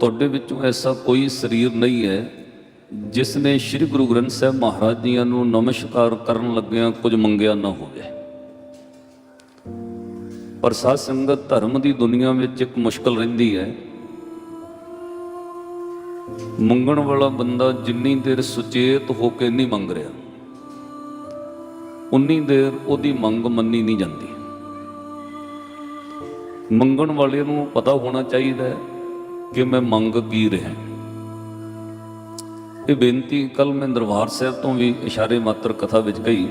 ਤੁਹਾਡੇ ਵਿੱਚੋਂ ਐਸਾ ਕੋਈ ਸਰੀਰ ਨਹੀਂ ਹੈ ਜਿਸ ਨੇ ਸ੍ਰੀ ਗੁਰੂ ਗ੍ਰੰਥ ਸਾਹਿਬ ਮਹਾਰਾਜ ਜੀਆਂ ਨੂੰ ਨਮਸਕਾਰ ਕਰਨ ਲੱਗਿਆਂ ਕੁਝ ਮੰਗਿਆ ਨਾ ਹੋਵੇ। ਪਰ ਸਾਧ ਸੰਗਤ ਧਰਮ ਦੀ ਦੁਨੀਆ ਵਿੱਚ ਇੱਕ ਮੁਸ਼ਕਲ ਰਹਿੰਦੀ ਹੈ। ਮੰਗਣ ਵਾਲਾ ਬੰਦਾ ਜਿੰਨੀ ਦੇਰ ਸੁਚੇਤ ਹੋ ਕੇ ਨਹੀਂ ਮੰਗ ਰਿਹਾ, ਉਨੀ ਦੇਰ ਉਹਦੀ ਮੰਗ ਮੰਨੀ ਨਹੀਂ ਜਾਂਦੀ। ਮੰਗਣ ਵਾਲੇ ਨੂੰ ਪਤਾ ਹੋਣਾ ਚਾਹੀਦਾ ਹੈ ਕਿ ਮੈਂ ਮੰਗ ਕੀ ਰਿਹਾ। ਇਹ ਬੇਨਤੀ ਕੱਲ ਮੈਂ ਦਰਬਾਰ ਸਾਹਿਬ ਤੋਂ ਵੀ ਇਸ਼ਾਰੇ ਮਾਤਰ ਕਥਾ ਵਿੱਚ ਕਹੀ।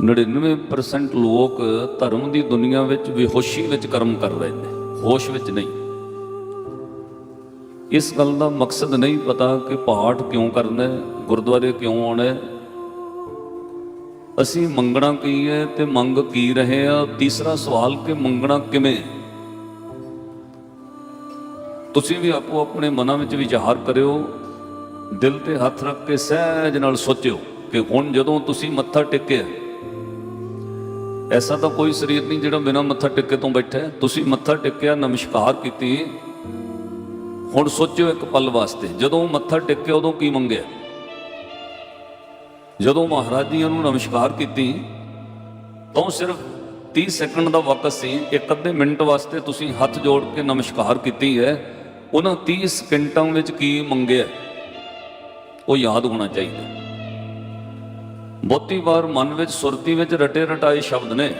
99% ਲੋਕ ਧਰਮ ਦੀ ਦੁਨੀਆ ਵਿੱਚ ਬੇਹੋਸ਼ੀ ਵਿੱਚ ਕਰਮ ਕਰ ਰਹੇ ਨੇ। ਹੋਸ਼ ਵਿੱਚ ਨਹੀਂ। ਇਸ ਗੱਲ ਦਾ ਮਕਸਦ ਨਹੀਂ ਪਤਾ ਕਿ ਪਾਠ ਕਿਉਂ ਕਰਨਾ ਹੈ, ਗੁਰਦੁਆਰੇ ਕਿਉਂ ਆਉਣਾ ਹੈ। ਅਸੀਂ ਮੰਗਣਾ ਕੀ ਹੈ ਤੇ ਮੰਗ ਕੀ ਰਹੇ ਆ ਤੀਸਰਾ ਸਵਾਲ ਕਿ ਮੰਗਣਾ ਕਿਵੇਂ ਤੁਸੀਂ ਵੀ ਆਪੋ ਆਪਣੇ ਮਨਾਂ ਵਿੱਚ ਵਿਚਾਰ ਕਰਿਓ, ਦਿਲ ਤੇ ਹੱਥ ਰੱਖ ਕੇ ਸਹਿਜ ਨਾਲ ਸੋਚਿਓ ਕਿ ਹੁਣ ਜਦੋਂ ਤੁਸੀਂ ਮੱਥਾ ਟੇਕਿਆ, ਐਸਾ ਤਾਂ ਕੋਈ ਸਰੀਰ ਨਹੀਂ ਜਿਹੜਾ ਬਿਨਾਂ ਮੱਥਾ ਟੇਕੇ ਤੋਂ ਬੈਠਾ ਤੁਸੀਂ ਮੱਥਾ ਟੇਕਿਆ, ਨਮਸਕਾਰ ਕੀਤੀ, ਹੁਣ ਸੋਚਿਓ ਇੱਕ ਪਲ ਵਾਸਤੇ, ਜਦੋਂ ਮੱਥਾ ਟੇਕਿਆ ਉਦੋਂ ਕੀ ਮੰਗਿਆ? ਜਦੋਂ ਮਹਾਰਾਜ ਜੀ ਨੂੰ ਨਮਸਕਾਰ ਕੀਤੀ, ਤਾਂ ਸਿਰਫ 30 ਸੈਕਿੰਡ ਦਾ ਵਕਤ ਸੀ, ਇੱਕ ਅੱਧੇ ਮਿੰਟ ਵਾਸਤੇ ਤੁਸੀਂ ਹੱਥ ਜੋੜ ਕੇ ਨਮਸਕਾਰ ਕੀਤੀ ਹੈ। ਉਹਨਾਂ 30 ਸਕਿੰਟਾਂ ਵਿੱਚ ਕੀ ਮੰਗਿਆ? ਉਹ ਯਾਦ ਹੋਣਾ ਚਾਹੀਦਾ। ਬਹੁਤੀ ਵਾਰ ਮਨ ਵਿੱਚ ਸੁਰਤੀ ਵਿੱਚ ਰਟੇ ਰਟਾਏ ਸ਼ਬਦ ਨੇ।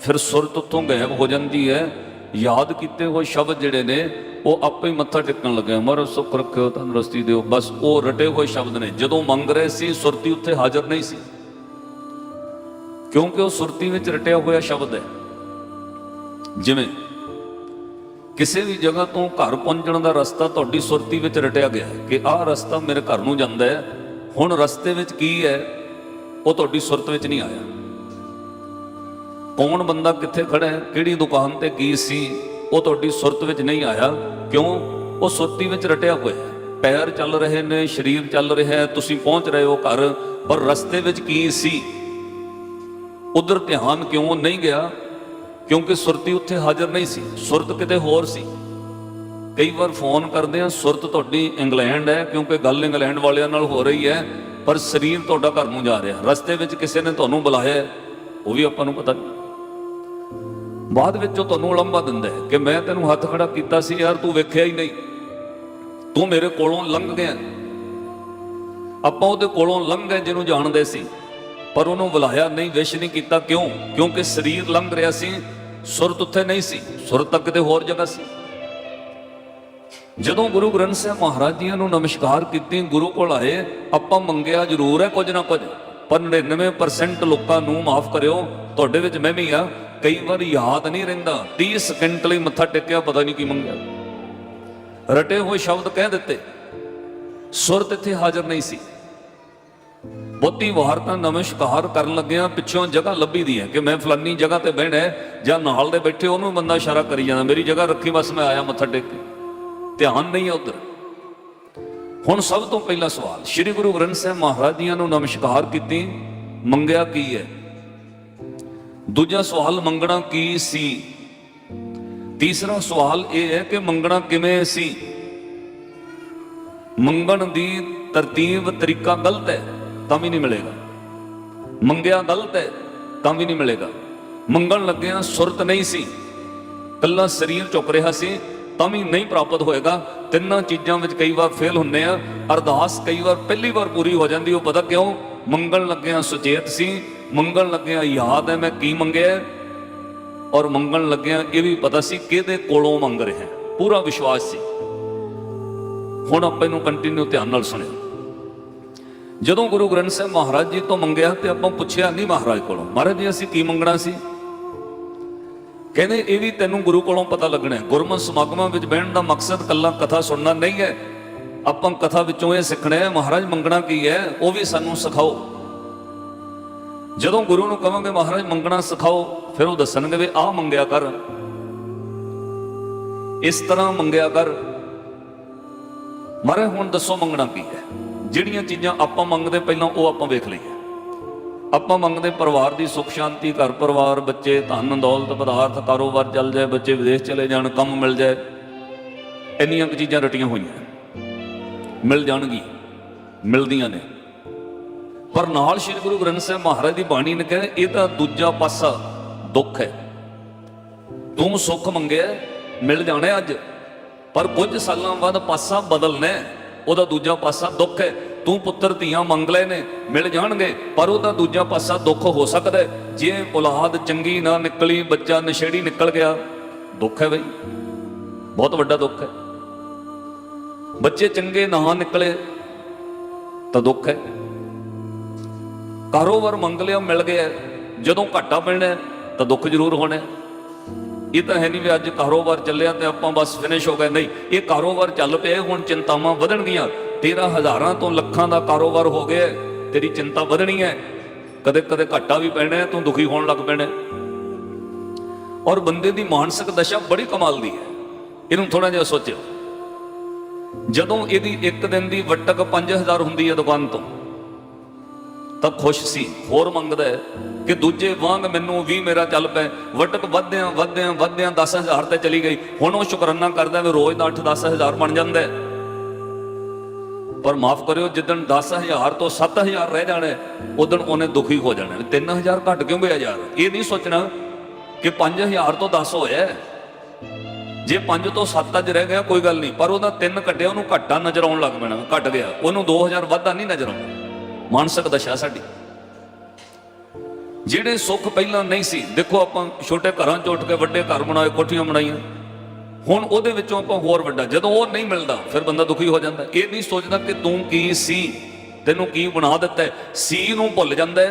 ਫਿਰ ਸੁਰਤ ਉੱਥੋਂ ਗਾਇਬ ਹੋ ਜਾਂਦੀ ਹੈ। ਯਾਦ ਕੀਤੇ ਹੋਏ ਸ਼ਬਦ ਜਿਹੜੇ ਨੇ, ਉਹ ਆਪੇ ਹੀ ਮੱਥਾ ਟੇਕਣ ਲੱਗੇ ਮਰ ਸੁਖ ਰੱਖਿਓ ਤੰਦਰੁਸਤੀ ਦਿਓ। ਬਸ ਉਹ ਰਟੇ ਹੋਏ ਸ਼ਬਦ ਨੇ। ਜਦੋਂ ਮੰਗ ਰਹੇ ਸੀ, ਸੁਰਤੀ ਉੱਥੇ ਹਾਜ਼ਰ ਨਹੀਂ ਸੀ। ਕਿਉਂਕਿ ਉਹ ਸੁਰਤੀ ਵਿੱਚ ਰਟਿਆ ਹੋਇਆ ਸ਼ਬਦ ਹੈ। ਜਿਵੇਂ ਕਿਸੇ ਵੀ ਜਗ੍ਹਾ ਤੋਂ ਘਰ ਪਹੁੰਚਣ ਦਾ ਰਸਤਾ ਤੁਹਾਡੀ ਸੁਰਤੀ ਵਿੱਚ ਰਟਿਆ ਗਿਆ ਹੈ ਕਿ ਆਹ ਰਸਤਾ ਮੇਰੇ ਘਰ ਨੂੰ ਜਾਂਦਾ ਹੈ। ਹੁਣ ਰਸਤੇ ਵਿੱਚ ਕੀ ਹੈ? ਉਹ ਤੁਹਾਡੀ ਸੁਰਤ ਵਿੱਚ ਨਹੀਂ ਆਇਆ। ਕੌਣ ਬੰਦਾ ਕਿੱਥੇ ਖੜਾ ਹੈ? ਕਿਹੜੀ ਦੁਕਾਨ ਤੇ ਕੀ ਸੀ? ਉਹ ਤੁਹਾਡੀ ਸੁਰਤ ਵਿੱਚ ਨਹੀਂ ਆਇਆ। ਕਿਉਂ? ਉਹ ਸੁਰਤੀ ਵਿੱਚ ਰਟਿਆ ਹੋਇਆ ਹੈ। ਪੈਰ ਚੱਲ ਰਹੇ ਨੇ, ਸਰੀਰ ਚੱਲ ਰਿਹਾ ਹੈ। ਤੁਸੀਂ ਪਹੁੰਚ ਰਹੇ ਹੋ ਘਰ। ਪਰ ਰਸਤੇ ਵਿੱਚ ਕੀ ਸੀ? ਉਧਰ ਧਿਆਨ ਕਿਉਂ ਨਹੀਂ ਗਿਆ? ਕਿਉਂਕਿ ਸੁਰਤੀ ਉੱਥੇ ਹਾਜ਼ਰ ਨਹੀਂ ਸੀ, ਸੁਰਤ ਕਿਤੇ ਹੋਰ ਸੀ। ਕਈ ਵਾਰ ਫੋਨ ਕਰਦੇ ਆ, ਸੁਰਤ ਤੁਹਾਡੀ ਇੰਗਲੈਂਡ ਹੈ, ਕਿਉਂਕਿ ਗੱਲ ਇੰਗਲੈਂਡ ਵਾਲਿਆਂ ਨਾਲ ਹੋ ਰਹੀ ਹੈ, ਪਰ ਸਰੀਰ ਤੁਹਾਡਾ ਘਰ ਨੂੰ ਜਾ ਰਿਹਾ। ਰਸਤੇ ਵਿੱਚ ਕਿਸੇ ਨੇ ਤੁਹਾਨੂੰ ਬੁਲਾਇਆ, ਉਹ ਵੀ ਆਪਾਂ ਨੂੰ ਪਤਾ ਨਹੀਂ। ਬਾਅਦ ਵਿੱਚ ਉਹ ਤੁਹਾਨੂੰ ਉਲੰਭਾ ਦਿੰਦਾ ਹੈ ਕਿ ਮੈਂ ਤੈਨੂੰ ਹੱਥ ਖੜਾ ਕੀਤਾ ਸੀ, ਯਾਰ ਤੂੰ ਵੇਖਿਆ ਹੀ ਨਹੀਂ। ਤੂੰ ਮੇਰੇ ਕੋਲੋਂ ਲੰਘ ਗਿਆ। ਆਪਾਂ ਉਹਦੇ ਕੋਲੋਂ ਲੰਘ ਗਏ ਜਿਹਨੂੰ ਜਾਣਦੇ ਸੀ। ਪਰ ਉਹਨੂੰ ਬੁਲਾਇਆ ਨਹੀਂ, ਵਿਸ਼ ਨਹੀਂ ਕੀਤਾ। ਕਿਉਂ? ਕਿਉਂਕਿ ਸਰੀਰ ਲੰਘ ਰਿਹਾ ਸੀ, ਸੁਰਤ ਉੱਥੇ ਨਹੀਂ ਸੀ, ਸੁਰਤ ਤੱਕ ਕਿਤੇ ਹੋਰ ਜਗ੍ਹਾ ਸੀ। ਜਦੋਂ ਗੁਰੂ ਗ੍ਰੰਥ ਸਾਹਿਬ ਮਹਾਰਾਜ ਜੀ ਨੂੰ ਨਮਸਕਾਰ ਕੀਤੀ, ਗੁਰੂ ਕੋਲ ਆਏ, ਆਪਾਂ ਮੰਗਿਆ ਜ਼ਰੂਰ ਹੈ ਕੁਝ ਨਾ ਕੁਝ, ਪਰ 99% ਲੋਕਾਂ ਨੂੰ ਮਾਫ ਕਰਿਓ, ਤੁਹਾਡੇ ਵਿੱਚ ਮੈਂ ਵੀ ਆ, ਕਈ ਵਾਰ ਯਾਦ ਨਹੀਂ ਰਹਿੰਦਾ 30 ਸਕਿੰਟ ਲਈ ਮੱਥਾ ਟੇਕਿਆ, ਪਤਾ ਨਹੀਂ ਕੀ ਮੰਗਿਆ। ਰਟੇ ਹੋਏ ਸ਼ਬਦ ਕਹਿ ਦਿੱਤੇ, ਸੁਰਤ ਇੱਥੇ ਹਾਜ਼ਰ ਨਹੀਂ ਸੀ। ਬਹੁਤੀ ਵਾਰ ਤਾਂ ਨਮਸਕਾਰ ਕਰਨ ਲੱਗਿਆ ਪਿੱਛੋਂ ਜਗ੍ਹਾ ਲੱਭੀ ਦੀ ਹੈ ਕਿ ਮੈਂ ਫਲਾਨੀ ਜਗ੍ਹਾ ਤੇ ਬਹਿਣਾ ਜਾਂ ਨਾਲ ਦੇ ਬੈਠੇ ਉਹਨੂੰ ਬੰਦਾ ਇਸ਼ਾਰਾ ਕਰੀ ਜਾਂਦਾ। ਮੇਰੀ ਜਗ੍ਹਾ ਰੱਖੀ ਬਸ ਮੈਂ ਆਇਆ ਮੱਥਾ ਟੇਕ ਕੇ। ਧਿਆਨ ਨਹੀਂ ਹੈ ਉਧਰ। ਹੁਣ ਸਭ ਤੋਂ ਪਹਿਲਾ ਸਵਾਲ, ਸ੍ਰੀ ਗੁਰੂ ਗ੍ਰੰਥ ਸਾਹਿਬ ਮਹਾਰਾਜ ਜੀਆਂ ਨੂੰ ਨਮਸਕਾਰ ਕੀਤੀ, ਮੰਗਿਆ ਕੀ ਹੈ? ਦੂਜਾ ਸਵਾਲ, ਮੰਗਣਾ ਕੀ ਸੀ? ਤੀਸਰਾ ਸਵਾਲ ਇਹ ਹੈ ਕਿ ਮੰਗਣਾ ਕਿਵੇਂ ਸੀ? ਮੰਗਣ ਦੀ ਤਰਤੀਬ, ਤਰੀਕਾ ਗਲਤ ਹੈ। ਤਾਂ ਵੀ ਨਹੀਂ ਮਿਲੇਗਾ। ਮੰਗਿਆ ਗਲਤ ਹੈ, ਤਾਂ ਵੀ ਨਹੀਂ ਮਿਲੇਗਾ। ਮੰਗਣ ਲੱਗਿਆ ਸੁਰਤ ਨਹੀਂ ਸੀ। ਕੱਲਾ ਸਰੀਰ ਚੁੱਕ ਰਿਹਾ ਸੀ, ਤਾਂ ਵੀ ਨਹੀਂ ਪ੍ਰਾਪਤ ਹੋਏਗਾ। ਤਿੰਨਾਂ ਚੀਜ਼ਾਂ ਵਿੱਚ ਕਈ ਵਾਰ ਫੇਲ ਹੁੰਨੇ ਆ। ਅਰਦਾਸ ਕਈ ਵਾਰ ਪਹਿਲੀ ਵਾਰ ਪੂਰੀ ਹੋ ਜਾਂਦੀ, ਉਹ ਪਤਾ ਕਿਉਂ? ਮੰਗਣ ਲੱਗਿਆ ਸੁਚੇਤ ਸੀ। ਮੰਗਣ ਲੱਗਿਆ ਯਾਦ ਹੈ, ਮੈਂ ਕੀ ਮੰਗਿਆ? ਔਰ ਮੰਗਣ ਲੱਗਿਆ ਇਹ ਵੀ ਪਤਾ ਸੀ ਕਿਹਦੇ ਕੋਲੋਂ ਮੰਗ ਰਿਹਾ। ਪੂਰਾ ਵਿਸ਼ਵਾਸ ਸੀ। ਹੁਣ ਆਪਾਂ ਇਹਨੂੰ ਕੰਟੀਨਿਊ ਧਿਆਨ ਨਾਲ ਸੁਣਿਓ। ਜਦੋਂ ਗੁਰੂ ਗ੍ਰੰਥ ਸਾਹਿਬ ਮਹਾਰਾਜ ਜੀ ਤੋਂ ਮੰਗਿਆ ਤੇ ਆਪਾਂ ਪੁੱਛਿਆ, ਨਹੀਂ ਮਹਾਰਾਜ ਕੋਲੋਂ, ਮਹਾਰਾਜ ਜੀ, ਅਸੀਂ ਕੀ ਮੰਗਣਾ ਸੀ? ਕਹਿੰਦੇ, ਇਹ ਵੀ ਤੈਨੂੰ ਗੁਰੂ ਕੋਲੋਂ ਪਤਾ ਲੱਗਣਾ ਹੈ। ਗੁਰਮਤਿ ਸਮਾਗਮਾਂ ਵਿੱਚ ਬਹਿਣ ਦਾ ਮਕਸਦ ਕੱਲਾ ਕਥਾ ਸੁਣਨਾ ਨਹੀਂ ਹੈ। ਆਪਾਂ ਕਥਾ ਵਿੱਚੋਂ ਇਹ ਸਿੱਖਣਾ ਹੈ, ਮਹਾਰਾਜ ਮੰਗਣਾ ਕੀ ਹੈ, ਉਹ ਵੀ ਸਾਨੂੰ ਸਿਖਾਓ। ਜਦੋਂ ਗੁਰੂ ਨੂੰ ਕਹਾਂਗੇ, ਮਹਾਰਾਜ, ਮੰਗਣਾ ਸਿਖਾਓ, ਫਿਰ ਉਹ ਦੱਸਣਗੇ ਵੀ ਆਹ ਮੰਗਿਆ ਕਰ। ਇਸ ਤਰ੍ਹਾਂ ਮੰਗਿਆ ਕਰ। ਮਹਾਰਾਜ, ਹੁਣ ਦੱਸੋ ਮੰਗਣਾ ਕੀ ਹੈ? ਜਿਹੜੀਆਂ ਚੀਜ਼ਾਂ ਆਪਾਂ ਮੰਗਦੇ ਪਹਿਲਾਂ ਉਹ ਆਪਾਂ ਵੇਖ ਲਈਏ। ਆਪਾਂ ਮੰਗਦੇ ਪਰਿਵਾਰ ਦੀ ਸੁੱਖ ਸ਼ਾਂਤੀ, ਘਰ ਪਰਿਵਾਰ, ਬੱਚੇ, ਧਨ, ਦੌਲਤ, ਪਦਾਰਥ, ਕਾਰੋਬਾਰ ਚੱਲ ਜਾਏ, ਬੱਚੇ ਵਿਦੇਸ਼ ਚਲੇ ਜਾਣ, ਕੰਮ ਮਿਲ ਜਾਏ। ਇੰਨੀਆਂ ਕੁ ਚੀਜ਼ਾਂ ਰਟੀਆਂ ਹੋਈਆਂ। ਮਿਲ ਜਾਣਗੀਆਂ ਮਿਲਦੀਆਂ ਨੇ। ਪਰ ਨਾਲ ਸ੍ਰੀ ਗੁਰੂ ਗ੍ਰੰਥ ਸਾਹਿਬ ਮਹਾਰਾਜ ਦੀ ਬਾਣੀ ਨੇ ਕਿਹਾ, ਇਹਦਾ ਦੂਜਾ ਪਾਸਾ ਦੁੱਖ ਹੈ। ਤੂੰ ਸੁੱਖ ਮੰਗਿਆ, ਮਿਲ ਜਾਣਾ ਅੱਜ। ਪਰ ਕੁਝ ਸਾਲਾਂ ਬਾਅਦ ਪਾਸਾ ਬਦਲਣਾ ਹੈ। ਉਹਦਾ ਦੂਜਾ ਪਾਸਾ ਦੁੱਖ ਹੈ। ਤੂੰ ਪੁੱਤਰ ਧੀਆਂ ਮੰਗ ਲਏ ਨੇ, ਮਿਲ ਜਾਣਗੇ, ਪਰ ਉਹਦਾ ਦੂਜਾ ਪਾਸਾ ਦੁੱਖ ਹੋ ਸਕਦਾ ਜੇ ਔਲਾਦ ਚੰਗੀ ਨਾ ਨਿਕਲੀ, ਬੱਚਾ ਨਸ਼ੇੜੀ ਨਿਕਲ ਗਿਆ, ਦੁੱਖ ਹੈ ਬਈ। ਬਹੁਤ ਵੱਡਾ ਦੁੱਖ ਹੈ। ਬੱਚੇ ਚੰਗੇ ਨਾ ਨਿਕਲੇ, ਤਾਂ ਦੁੱਖ ਹੈ। ਕਾਰੋਬਾਰ ਮੰਗ ਲਿਆ, ਮਿਲ ਗਿਆ। ਜਦੋਂ ਘਾਟਾ ਪੈਣਾ ਤਾਂ ਦੁੱਖ ਜ਼ਰੂਰ ਹੋਣਾ ਇਹ ਤਾਂ ਹੈ ਨਹੀਂ ਵੀ ਅੱਜ ਕਾਰੋਬਾਰ ਚੱਲਿਆ ਤੇ ਆਪਾਂ ਬਸ ਫਿਨਿਸ਼ ਹੋ ਗਏ। ਨਹੀਂ, ਇਹ ਕਾਰੋਬਾਰ ਚੱਲ ਪਿਆ, ਹੁਣ ਚਿੰਤਾਵਾਂ ਵਧਣਗੀਆਂ। ਤੇਰਾ ਹਜ਼ਾਰਾਂ ਤੋਂ ਲੱਖਾਂ ਦਾ ਕਾਰੋਬਾਰ ਹੋ ਗਿਆ ਤੇਰੀ ਚਿੰਤਾ ਵਧਣੀ ਹੈ। ਕਦੇ ਕਦੇ ਘਾਟਾ ਵੀ ਪੈਣਾ ਤੂੰ ਦੁਖੀ ਹੋਣ ਲੱਗ ਪੈਣਾ ਔਰ ਬੰਦੇ ਦੀ ਮਾਨਸਿਕ ਦਸ਼ਾ ਬੜੀ ਕਮਾਲ ਦੀ ਹੈ। ਇਹਨੂੰ ਥੋੜਾ ਜਿਹਾ ਸੋਚਿਓ। ਜਦੋਂ ਇਹਦੀ ਇੱਕ ਦਿਨ ਦੀ ਵਟਕ 5000 ਹੁੰਦੀ ਹੈ ਦੁਕਾਨ ਤੋਂ ਤਾਂ ਖੁਸ਼ ਸੀ, ਹੋਰ ਮੰਗਦਾ ਹੈ ਕਿ ਦੂਜੇ ਵਾਂਗ ਮੈਨੂੰ ਵੀ ਮੇਰਾ ਚੱਲ ਪਏ। ਵਟਕ ਵਧਦਿਆਂ ਵਧਦਿਆਂ ਵਧਦਿਆਂ 10000 ਤੇ ਚਲੀ ਗਈ। ਹੁਣ ਉਹ ਸ਼ੁਕਰਾਨਾ ਕਰਦਾ ਵੀ ਰੋਜ਼ ਦਾ 8-10000 ਬਣ ਜਾਂਦਾ ਹੈ। ਪਰ ਮਾਫ ਕਰਿਓ, ਜਿੱਦਣ 10000 ਤੋਂ 7000 ਰਹਿ ਜਾਣਾ ਉਦੋਂ ਉਹਨੇ ਦੁਖੀ ਹੋ ਜਾਣਾ ਵੀ 3000 ਘਟ ਕਿਉਂ ਗਿਆ ਯਾਰ? ਇਹ ਨਹੀਂ ਸੋਚਣਾ ਕਿ 5000 ਤੋਂ 10 ਹੋਇਆ ਜੇ 5 ਤੋਂ 7 ਅੱਜ ਰਹਿ ਗਿਆ, ਕੋਈ ਗੱਲ ਨਹੀਂ। ਪਰ ਉਹਦਾ 3 ਘਟਿਆ, ਉਹਨੂੰ ਘਾਟਾ ਨਜ਼ਰ ਆਉਣ ਲੱਗ ਪੈਣਾ। ਘਟ ਗਿਆ। ਉਹਨੂੰ 2000 ਵਾਧਾ ਨਹੀਂ ਨਜ਼ਰ ਆਉਂਦਾ। ਮਾਨਸਿਕ ਦਸ਼ਾ ਸਾਡੀ। ਜਿਹੜੇ ਸੁੱਖ ਪਹਿਲਾਂ ਨਹੀਂ ਸੀ, ਦੇਖੋ ਆਪਾਂ ਛੋਟੇ ਘਰਾਂ ਚ ਉੱਠ ਕੇ ਵੱਡੇ ਘਰ ਬਣਾਏ, ਕੋਠੀਆਂ ਬਣਾਈਆਂ। ਹੁਣ ਉਹਦੇ ਵਿੱਚੋਂ ਆਪਾਂ ਹੋਰ ਵੱਡਾ, ਜਦੋਂ ਉਹ ਨਹੀਂ ਮਿਲਦਾ, ਫਿਰ ਬੰਦਾ ਦੁਖੀ ਹੋ ਜਾਂਦਾ। ਇਹ ਨਹੀਂ ਸੋਚਦਾ ਕਿ ਤੂੰ ਕੀ ਸੀ, ਤੈਨੂੰ ਕੀ ਬਣਾ ਦਿੱਤਾ ਸੀ ਨੂੰ ਭੁੱਲ ਜਾਂਦਾ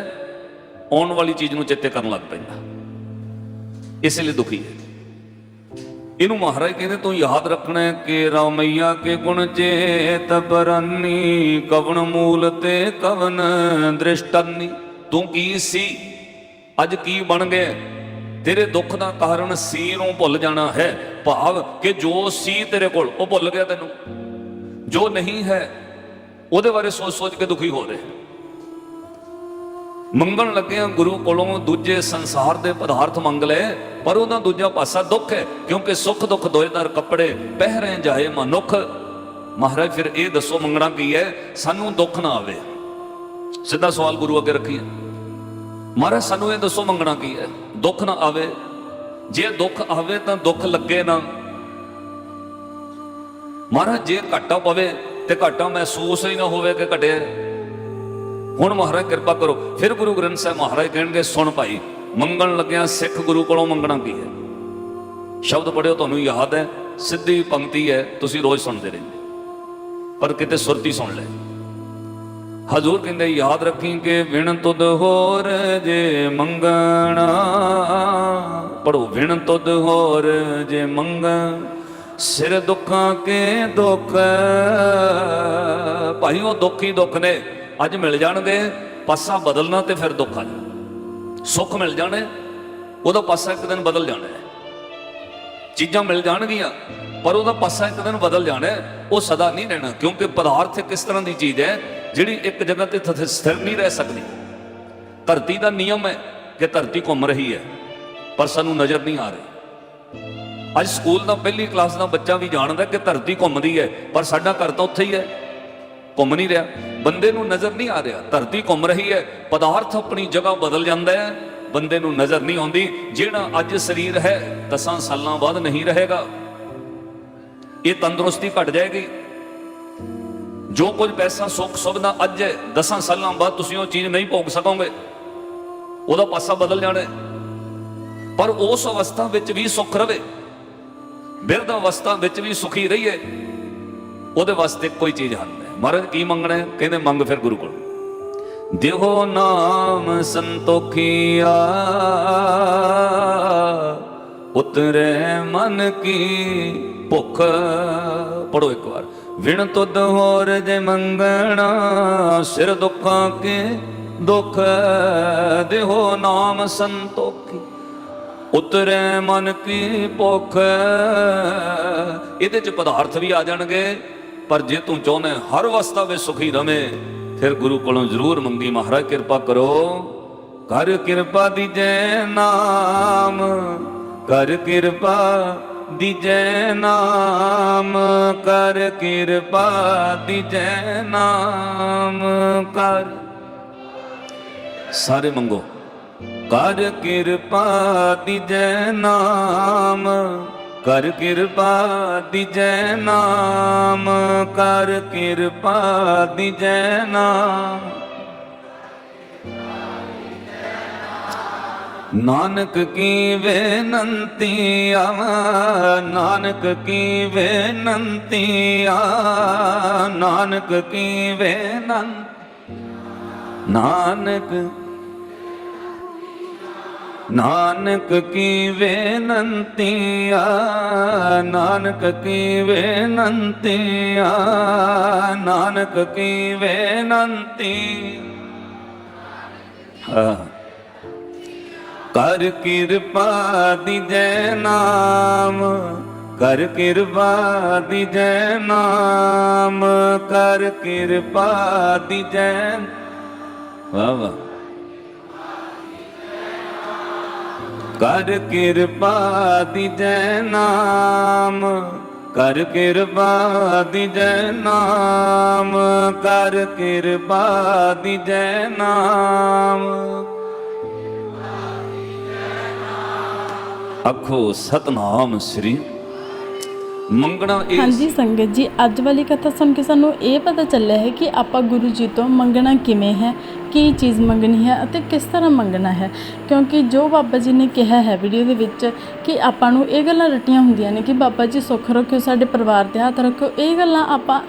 ਆਉਣ ਵਾਲੀ ਚੀਜ਼ ਨੂੰ ਚੇਤੇ ਕਰਨ ਲੱਗ ਪੈਂਦਾ। ਇਸ ਲਈ ਦੁਖੀ ਹੈ। ਇਹਨੂੰ ਮਹਾਰਾਜ ਕਹਿੰਦੇ ਤੂੰ ਯਾਦ ਰੱਖਣਾ ਹੈ ਕਿ ਰਾਮਈਆ ਕੇ ਗੁਣ ਚੇਤ ਬਰਾਨੀ ਕਵਨ ਮੂਲ ਤੇ ਕਵਨ ਦ੍ਰਿਸ਼ਟਾਨੀ। ਤੂੰ ਕੀ ਸੀ? ਅੱਜ ਕੀ ਬਣ ਗਿਆ? ਤੇਰੇ ਦੁੱਖ ਦਾ ਕਾਰਨ ਸੀ ਨੂੰ ਭੁੱਲ ਜਾਣਾ ਹੈ। ਭਾਵ ਕਿ ਜੋ ਸੀ ਤੇਰੇ ਕੋਲ, ਉਹ ਭੁੱਲ ਗਿਆ ਤੈਨੂੰ। ਜੋ ਨਹੀਂ ਹੈ, ਉਹਦੇ ਬਾਰੇ ਸੋਚ ਸੋਚ ਕੇ ਦੁਖੀ ਹੋ ਰਿਹਾ। ਮੰਗਣ ਲੱਗਿਆ ਗੁਰੂ ਕੋਲੋਂ ਦੂਜੇ ਸੰਸਾਰ ਦੇ ਪਦਾਰਥ ਮੰਗ ਲਏ, ਪਰ ਉਹਦਾ ਦੂਜਾ ਪਾਸਾ ਦੁੱਖ ਹੈ, ਕਿਉਂਕਿ ਸੁੱਖ ਦੁੱਖ ਦੋਇਦਾਰ ਕੱਪੜੇ ਪਹਿ ਰਹੇ ਜਾਏ ਮਨੁੱਖ। ਮਹਾਰਾਜ, ਫਿਰ ਇਹ ਦੱਸੋ ਮੰਗਣਾ ਕੀ ਹੈ? ਸਾਨੂੰ ਦੁੱਖ ਨਾ ਆਵੇ। ਸਿੱਧਾ ਸਵਾਲ ਗੁਰੂ ਅੱਗੇ ਰੱਖੀਏ। ਮਹਾਰਾਜ, ਸਾਨੂੰ ਇਹ ਦੱਸੋ ਮੰਗਣਾ ਕੀ ਹੈ? ਦੁੱਖ ਨਾ ਆਵੇ। ਜੇ ਦੁੱਖ ਆਵੇ ਤਾਂ ਦੁੱਖ ਲੱਗੇ ਨਾ। ਮਹਾਰਾਜ, ਜੇ ਘਾਟਾ ਪਵੇ ਤੇ ਘਾਟਾ ਮਹਿਸੂਸ ਹੀ ਨਾ ਹੋਵੇ ਕਿ ਘਟਿਆ। ਹੁਣ ਮਹਾਰਾਜ ਕਿਰਪਾ ਕਰੋ, ਫਿਰ ਗੁਰੂ ਗ੍ਰੰਥ ਸਾਹਿਬ ਮਹਾਰਾਜ ਕਹਿਣਗੇ, ਸੁਣ ਭਾਈ, ਮੰਗਣ ਲੱਗਿਆ ਸਿੱਖ ਗੁਰੂ ਕੋਲੋਂ ਮੰਗਣਾ ਕੀ ਹੈ? ਸ਼ਬਦ ਪੜਿਓ ਤੁਹਾਨੂੰ ਯਾਦ ਹੈ, ਸਿੱਧੀ ਪੰਕਤੀ ਹੈ, ਤੁਸੀਂ ਰੋਜ਼ ਸੁਣਦੇ ਰਹਿੰਦੇ ਪਰ ਕਿਤੇ ਸੁਰਤੀ ਸੁਣ ਲੈ। ਹਜ਼ੂਰ ਕਹਿੰਦੇ, ਯਾਦ ਰੱਖੀ ਕਿ ਵਿਣ ਤੁਦ ਹੋਰ ਜੇ ਮੰਗਣਾ। ਪੜੋ ਵਿਣ ਤੁਧ ਹੋਰ ਜੇ ਮੰਗਣ, ਸਿਰ ਦੁੱਖਾਂ ਕੇ ਦੁੱਖ ਭਾਈ, ਉਹ ਦੁੱਖ ਹੀ ਦੁੱਖ ਨੇ। ਅੱਜ ਮਿਲ ਜਾਣਗੇ ਪਾਸਾ ਬਦਲਣਾ ਤੇ ਫਿਰ ਦੁੱਖ ਆ ਜਾਣਾ। ਸੁੱਖ ਮਿਲ ਜਾਣਾ, ਉਹਦਾ ਪਾਸਾ ਇੱਕ ਦਿਨ ਬਦਲ ਜਾਣਾ ਚੀਜ਼ਾਂ ਮਿਲ ਜਾਣਗੀਆਂ, ਪਰ ਉਹਦਾ ਪਾਸਾ ਇੱਕ ਦਿਨ ਬਦਲ ਜਾਣਾ ਉਹ ਸਦਾ ਨਹੀਂ ਰਹਿਣਾ, ਕਿਉਂਕਿ ਪਦਾਰਥ ਇੱਕ ਇਸ ਤਰ੍ਹਾਂ ਦੀ ਚੀਜ਼ ਹੈ, ਜਿਹੜੀ ਇੱਕ ਜਗ੍ਹਾ ਤੇ ਸਥਿਰ ਨਹੀਂ ਰਹਿ ਸਕਦੀ। ਧਰਤੀ ਦਾ ਨਿਯਮ ਹੈ ਕਿ ਧਰਤੀ ਘੁੰਮ ਰਹੀ ਹੈ, ਪਰ ਸਾਨੂੰ ਨਜ਼ਰ ਨਹੀਂ ਆ ਰਹੀ। ਅੱਜ ਸਕੂਲ ਦਾ, ਪਹਿਲੀ ਕਲਾਸ ਦਾ ਬੱਚਾ ਵੀ ਜਾਣਦਾ ਕਿ ਧਰਤੀ ਘੁੰਮਦੀ ਹੈ, ਪਰ ਸਾਡਾ ਘਰ ਤਾਂ ਉੱਥੇ ਹੀ ਹੈ। ਘੁੰਮ ਨਹੀਂ ਰਿਹਾ। ਬੰਦੇ ਨੂੰ ਨਜ਼ਰ ਨਹੀਂ ਆ ਰਿਹਾ। ਧਰਤੀ ਘੁੰਮ ਰਹੀ ਹੈ। ਪਦਾਰਥ ਆਪਣੀ ਜਗ੍ਹਾ ਬਦਲ ਜਾਂਦਾ ਹੈ। ਬੰਦੇ ਨੂੰ ਨਜ਼ਰ ਨਹੀਂ ਆਉਂਦੀ। ਜਿਹੜਾ ਅੱਜ ਸਰੀਰ ਹੈ 10 ਸਾਲਾਂ ਬਾਅਦ ਨਹੀਂ ਰਹੇਗਾ। ਇਹ ਤੰਦਰੁਸਤੀ ਘਟ ਜਾਏਗੀ। ਜੋ ਕੁਝ ਪੈਸਾ, ਸੁੱਖ, ਸੁਵਿਧਾ ਅੱਜ ਹੈ 10 ਸਾਲਾਂ ਬਾਅਦ ਤੁਸੀਂ ਉਹ ਚੀਜ਼ ਨਹੀਂ ਭੋਗ ਸਕੋਗੇ। ਉਹਦਾ ਪਾਸਾ ਬਦਲ ਜਾਣਾ ਪਰ ਉਸ ਅਵਸਥਾ ਵਿੱਚ ਵੀ ਸੁੱਖ ਰਵੇ। ਬਿਰਧ ਅਵਸਥਾ ਵਿੱਚ ਵੀ ਸੁਖੀ ਰਹੀਏ। ਉਹਦੇ ਵਾਸਤੇ ਕੋਈ ਚੀਜ਼ ਹੱਲ ਨਹੀਂ। ਮਹਾਰਾਜ ਕੀ ਮੰਗਣਾ ਕਹਿੰਦੇ, ਮੰਗ ਫਿਰ ਗੁਰੂ ਕੋਲ। ਦਿਓ ਨਾਮ ਸੰਤੋਖੀਆ, ਉਤਰੇ ਮਨ ਕੀ ਭੁੱਖ। ਪੜੋ ਇੱਕ ਵਾਰ। ਵਿਣ ਤੁਧ ਹੋਰ ਜੇ ਮੰਗਣਾ, ਸਿਰ ਦੁੱਖਾਂ ਕੇ ਦੁੱਖ। ਦਿਓ ਨਾਮ ਸੰਤੋਖੀ, ਉਤਰੇ ਮਨ ਕੀ ਭੁੱਖ। ਇਹਦੇ ਚ ਪਦਾਰਥ ਵੀ ਆ ਜਾਣਗੇ। ਪਰ ਜੇ ਤੂੰ ਚਾਹੁੰਦਾ ਹਰ ਅਵਸਥਾ ਵਿੱਚ ਸੁਖੀ ਰਵੇਂ, ਫਿਰ ਗੁਰੂ ਕੋਲੋਂ ਜ਼ਰੂਰ ਮੰਗੀ ਮਹਾਰਾਜ ਕਿਰਪਾ ਕਰੋ। ਕਰ ਕਿਰਪਾ ਦੀਜੈ ਨਾਮ, ਕਰ ਕਿਰਪਾ ਦੀਜੈ ਨਾਮ, ਕਰ ਕਿਰਪਾ ਦੀਜੈ ਨਾਮ, ਕਰ। ਸਾਰੇ ਮੰਗੋ। ਕਰ ਕਿਰਪਾ ਦੀਜੈ ਨਾਮ, ਕਰ ਕਿਰਪਾ ਦੀਜੈ ਨਾਮ। ਕਰ ਕਿਰਪਾ ਦੀਜੈ ਨਾਮ ਨਾਨਕ ਕੀ ਬੇਨੰਤੀ ਆ ਨਾਨਕ ਕੀ ਬੇਨੰਤੀ ਆ ਨਾਨਕ ਕੀ ਬੇਨੰਤੀ ਨਾਨਕ ਨਾਨਕ ਕੀ ਬੇਨੰਤੀ ਨਾਨਕ ਕੀ ਬੇਨੰਤੀ ਨਾਨਕ ਕੀ ਬੇਨੰਤੀ। ਕਰ ਕਿਰਪਾ ਦੀਜੈ ਨਾਮ, ਕਰ ਕਿਰਪਾ ਦੀਜੈ ਨਾਮ, ਕਰ ਕਿਰਪਾ ਦੀਜੈ ਵਾਹ ਵਾਹ। ਕਰ ਕਿਰਪਾ ਦੀਜੈ ਨਾਮ, ਕਰ ਕਿਰਪਾ ਦੀਜੈ ਨਾਮ, ਕਰ ਕਿਰਪਾ ਦੀਜੈ ਨਾਮ। ਆਖੋ ਸਤਨਾਮ ਸ੍ਰੀ ਮੰਗਣਾ ਇਹ ਹਾਂਜੀ ਸੰਗਤ ਜੀ, ਅੱਜ ਵਾਲੀ ਕਥਾ ਸੁਣ ਕੇ ਸਾਨੂੰ ਇਹ ਪਤਾ ਚੱਲਿਆ ਹੈ ਕਿ ਆਪਾਂ ਗੁਰੂ ਜੀ ਤੋਂ ਮੰਗਣਾ ਕਿਵੇਂ ਹੈ, ਕੀ ਚੀਜ਼ ਮੰਗਣੀ ਹੈ ਅਤੇ ਕਿਸ ਤਰ੍ਹਾਂ ਮੰਗਣਾ ਹੈ। ਕਿਉਂਕਿ ਜੋ ਬਾਬਾ ਜੀ ਨੇ ਕਿਹਾ ਹੈ ਵੀਡੀਓ ਦੇ ਵਿੱਚ ਕਿ ਆਪਾਂ ਨੂੰ ਇਹ ਗੱਲਾਂ ਰਟੀਆਂ ਹੁੰਦੀਆਂ ਨੇ ਕਿ ਬਾਬਾ ਜੀ ਸੁੱਖ ਰੱਖਿਓ, ਸਾਡੇ ਪਰਿਵਾਰ ਤੇ ਹੱਥ ਰੱਖਿਓ। ਇਹ ਗੱਲਾਂ ਆਪਾਂ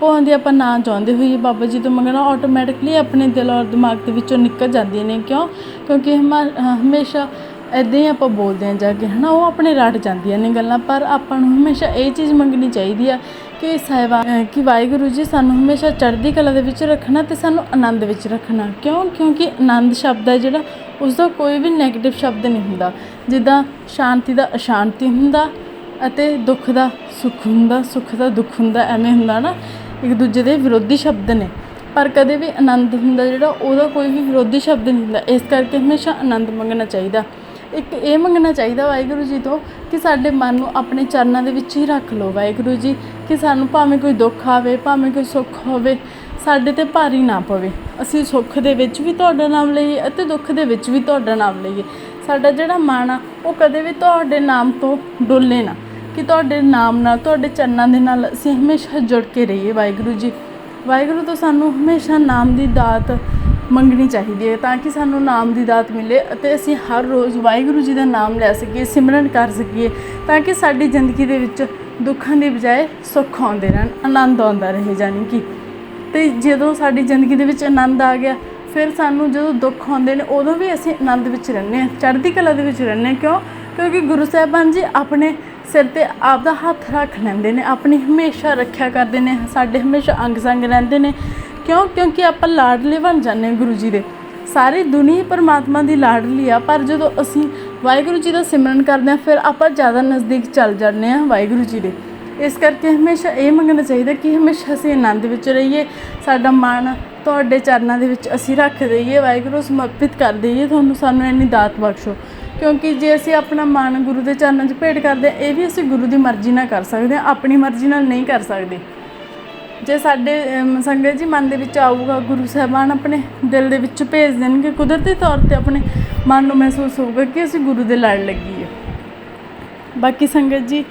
ਭਾਵੇਂ ਦੀ ਆਪਾਂ ਨਾ ਚਾਹੁੰਦੇ ਹੋਈਏ ਬਾਬਾ ਜੀ ਤੋਂ ਮੰਗਣਾ ਆਟੋਮੈਟਿਕਲੀ ਆਪਣੇ ਦਿਲ ਔਰ ਦਿਮਾਗ ਦੇ ਵਿੱਚੋਂ ਨਿਕਲ ਜਾਂਦੀਆਂ ਨੇ। ਕਿਉਂ? ਕਿਉਂਕਿ ਹਮਾ- ਹਮੇਸ਼ਾ ਇੱਦਾਂ ਹੀ ਆਪਾਂ ਬੋਲਦੇ ਹਾਂ ਜਾ ਕੇ ਹੈ ਨਾ ਉਹ ਆਪਣੇ ਰਟ ਜਾਂਦੀਆਂ ਨੇ ਗੱਲਾਂ, ਪਰ ਆਪਾਂ ਨੂੰ ਹਮੇਸ਼ਾ ਇਹ ਚੀਜ਼ ਮੰਗਣੀ ਚਾਹੀਦੀ ਆ ਕਿ ਸਾਹਿਬਾ ਕਿ ਵਾਹਿਗੁਰੂ ਜੀ ਸਾਨੂੰ ਹਮੇਸ਼ਾ ਚੜ੍ਹਦੀ ਕਲਾ ਦੇ ਵਿੱਚ ਰੱਖਣਾ ਤੇ ਸਾਨੂੰ ਆਨੰਦ ਵਿੱਚ ਰੱਖਣਾ। ਕਿਉਂ? ਕਿਉਂਕਿ ਆਨੰਦ ਸ਼ਬਦ ਹੈ ਜਿਹੜਾ, ਉਸ ਦਾ ਕੋਈ ਵੀ ਨੈਗੇਟਿਵ ਸ਼ਬਦ ਨਹੀਂ ਹੁੰਦਾ। ਜਿੱਦਾਂ ਸ਼ਾਂਤੀ ਦਾ ਅਸ਼ਾਂਤੀ ਹੁੰਦਾ ਅਤੇ ਦੁੱਖ ਦਾ ਸੁੱਖ ਹੁੰਦਾ, ਸੁੱਖ ਦਾ ਦੁੱਖ ਹੁੰਦਾ, ਐਵੇਂ ਹੁੰਦਾ ਨਾ, ਇੱਕ ਦੂਜੇ ਦੇ ਵਿਰੋਧੀ ਸ਼ਬਦ ਨੇ। ਪਰ ਕਦੇ ਵੀ ਆਨੰਦ ਹੁੰਦਾ ਜਿਹੜਾ, ਉਹਦਾ ਕੋਈ ਵੀ ਵਿਰੋਧੀ ਸ਼ਬਦ ਨਹੀਂ ਹੁੰਦਾ। ਇਸ ਕਰਕੇ ਹਮੇਸ਼ਾ ਆਨੰਦ ਮੰਗਣਾ ਚਾਹੀਦਾ। ਇੱਕ ਇਹ ਮੰਗਣਾ ਚਾਹੀਦਾ ਵਾਹਿਗੁਰੂ ਜੀ ਤੋਂ ਕਿ ਸਾਡੇ ਮਨ ਨੂੰ ਆਪਣੇ ਚਰਨਾਂ ਦੇ ਵਿੱਚ ਹੀ ਰੱਖ ਲਓ ਵਾਹਿਗੁਰੂ ਜੀ, ਕਿ ਸਾਨੂੰ ਭਾਵੇਂ ਕੋਈ ਦੁੱਖ ਆਵੇ, ਭਾਵੇਂ ਕੋਈ ਸੁੱਖ ਹੋਵੇ, ਸਾਡੇ ਤੇ ਭਾਰੀ ਨਾ ਪਵੇ। ਅਸੀਂ ਸੁੱਖ ਦੇ ਵਿੱਚ ਵੀ ਤੁਹਾਡਾ ਨਾਮ ਲਈਏ ਅਤੇ ਦੁੱਖ ਦੇ ਵਿੱਚ ਵੀ ਤੁਹਾਡਾ ਨਾਮ ਲਈਏ। ਸਾਡਾ ਜਿਹੜਾ ਮਨ ਆ, ਉਹ ਕਦੇ ਵੀ ਤੁਹਾਡੇ ਨਾਮ ਤੋਂ ਡੋਲੇ ਨਾ। ਕਿ ਤੁਹਾਡੇ ਨਾਮ ਨਾਲ, ਤੁਹਾਡੇ ਚਰਨਾਂ ਦੇ ਨਾਲ ਅਸੀਂ ਹਮੇਸ਼ਾ ਜੁੜ ਕੇ ਰਹੀਏ ਵਾਹਿਗੁਰੂ ਜੀ। ਵਾਹਿਗੁਰੂ ਤੋਂ ਸਾਨੂੰ ਹਮੇਸ਼ਾ ਨਾਮ ਦੀ ਦਾਤ ਮੰਗਣੀ ਚਾਹੀਦੀ ਹੈ ਤਾਂ ਕਿ ਸਾਨੂੰ ਨਾਮ ਦੀ ਦਾਤ ਮਿਲੇ ਅਤੇ ਅਸੀਂ ਹਰ ਰੋਜ਼ ਵਾਹਿਗੁਰੂ ਜੀ ਦਾ ਨਾਮ ਲੈ ਸਕੀਏ, ਸਿਮਰਨ ਕਰ ਸਕੀਏ ਤਾਂ ਕਿ ਸਾਡੀ ਜ਼ਿੰਦਗੀ ਦੇ ਵਿੱਚ ਦੁੱਖਾਂ ਦੀ ਬਜਾਏ ਸੁੱਖ ਆਉਂਦੇ ਰਹਿਣ, ਆਨੰਦ ਆਉਂਦਾ ਰਹੇ ਜਾਨੀ ਕਿ। ਤੇ ਜਦੋਂ ਸਾਡੀ ਜ਼ਿੰਦਗੀ ਦੇ ਵਿੱਚ ਆਨੰਦ ਆ ਗਿਆ, ਫਿਰ ਸਾਨੂੰ ਜਦੋਂ ਦੁੱਖ ਆਉਂਦੇ ਨੇ ਉਦੋਂ ਵੀ ਅਸੀਂ ਆਨੰਦ ਵਿੱਚ ਰਹਿੰਦੇ ਹਾਂ, ਚੜ੍ਹਦੀ ਕਲਾ ਦੇ ਵਿੱਚ ਰਹਿੰਦੇ ਹਾਂ। ਕਿਉਂ? ਕਿਉਂਕਿ ਗੁਰੂ ਸਾਹਿਬਾਨ ਜੀ ਆਪਣੇ ਸਿਰ ਤੇ ਆਪ ਦਾ ਹੱਥ ਰੱਖ ਲੈਂਦੇ ਨੇ, ਆਪਣੀ ਹਮੇਸ਼ਾ ਰੱਖਿਆ ਕਰਦੇ ਨੇ, ਸਾਡੇ ਹਮੇਸ਼ਾ ਅੰਗ ਸੰਗ ਰਹਿੰਦੇ ਨੇ। ਕਿਉਂ? ਕਿਉਂਕਿ ਆਪਾਂ ਲਾਡਲੇ ਬਣ ਜਾਂਦੇ ਹਾਂ ਗੁਰੂ ਜੀ ਦੇ। ਸਾਰੀ ਦੁਨੀਆ ਪਰਮਾਤਮਾ ਦੀ ਲਾਡਲੀ ਆ, ਪਰ ਜਦੋਂ ਅਸੀਂ ਵਾਹਿਗੁਰੂ ਜੀ ਦਾ ਸਿਮਰਨ ਕਰਦੇ ਹਾਂ, ਫਿਰ ਆਪਾਂ ਜ਼ਿਆਦਾ ਨਜ਼ਦੀਕ ਚੱਲ ਜਾਂਦੇ ਹਾਂ ਵਾਹਿਗੁਰੂ ਜੀ ਦੇ। ਇਸ ਕਰਕੇ ਹਮੇਸ਼ਾ ਇਹ ਮੰਗਣਾ ਚਾਹੀਦਾ ਕਿ ਹਮੇਸ਼ਾ ਅਸੀਂ ਆਨੰਦ ਵਿੱਚ ਰਹੀਏ, ਸਾਡਾ ਮਨ ਤੁਹਾਡੇ ਚਰਨਾਂ ਦੇ ਵਿੱਚ ਅਸੀਂ ਰੱਖ ਦਈਏ, ਵਾਹਿਗੁਰੂ ਸਮਰਪਿਤ ਕਰ ਦਈਏ, ਤੁਹਾਨੂੰ ਸਾਨੂੰ ਇੰਨੀ ਦਾਤ ਬਖਸ਼ੋ। ਕਿਉਂਕਿ ਜੇ ਅਸੀਂ ਆਪਣਾ ਮਨ ਗੁਰੂ ਦੇ ਚਰਨਾਂ 'ਚ ਭੇਟ ਕਰਦੇ ਹਾਂ, ਇਹ ਵੀ ਅਸੀਂ ਗੁਰੂ ਦੀ ਮਰਜ਼ੀ ਨਾਲ ਕਰ ਸਕਦੇ ਹਾਂ, ਆਪਣੀ ਮਰਜ਼ੀ ਨਾਲ ਨਹੀਂ ਕਰ ਸਕਦੇ। ਜੇ ਸਾਡੇ ਸੰਗਤ ਜੀ ਮਨ ਦੇ ਵਿੱਚ ਆਊਗਾ, ਗੁਰੂ ਸਾਹਿਬਾਨ ਆਪਣੇ ਦਿਲ ਦੇ ਵਿੱਚ ਭੇਜ ਦੇਣਗੇ, ਕੁਦਰਤੀ ਤੌਰ ਤੇ ਆਪਣੇ ਮਨ ਨੂੰ ਮਹਿਸੂਸ ਹੋਊਗਾ ਕਿ ਅਸੀਂ ਗੁਰੂ ਦੇ ਲੜ ਲੱਗੀਏ ਬਾਕੀ ਸੰਗਤ ਜੀ,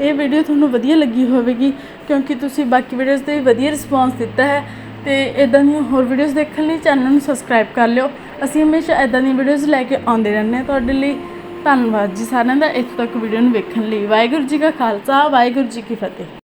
ਇਹ ਵੀਡੀਓ ਤੁਹਾਨੂੰ ਵਧੀਆ ਲੱਗੀ ਹੋਵੇਗੀ, ਕਿਉਂਕਿ ਤੁਸੀਂ ਬਾਕੀ ਵੀਡੀਓਜ਼ ਤੇ ਵੀ ਵਧੀਆ ਰਿਸਪੌਂਸ ਦਿੱਤਾ ਹੈ ਤੇ ਇਦਾਂ ਦੀਆਂ ਹੋਰ ਵੀਡੀਓਜ਼ ਦੇਖਣ ਲਈ ਚੈਨਲ ਨੂੰ ਸਬਸਕ੍ਰਾਈਬ ਕਰ ਲਿਓ। ਅਸੀਂ ਹਮੇਸ਼ਾ ਇਦਾਂ ਦੀਆਂ ਵੀਡੀਓਜ਼ ਲੈ ਕੇ ਆਉਂਦੇ ਰਹਿੰਦੇ ਹਾਂ। ਤੁਹਾਡੇ ਲਈ ਧੰਨਵਾਦ ਜੀ ਸਾਰਿਆਂ ਦਾ, ਇੱਥੇ ਤੱਕ ਵੀਡੀਓ ਨੂੰ ਵੇਖਣ ਲਈ। ਵਾਹਿਗੁਰੂ ਜੀ ਕਾ ਖਾਲਸਾ, ਵਾਹਿਗੁਰੂ ਜੀ ਕੀ ਫਤਿਹ।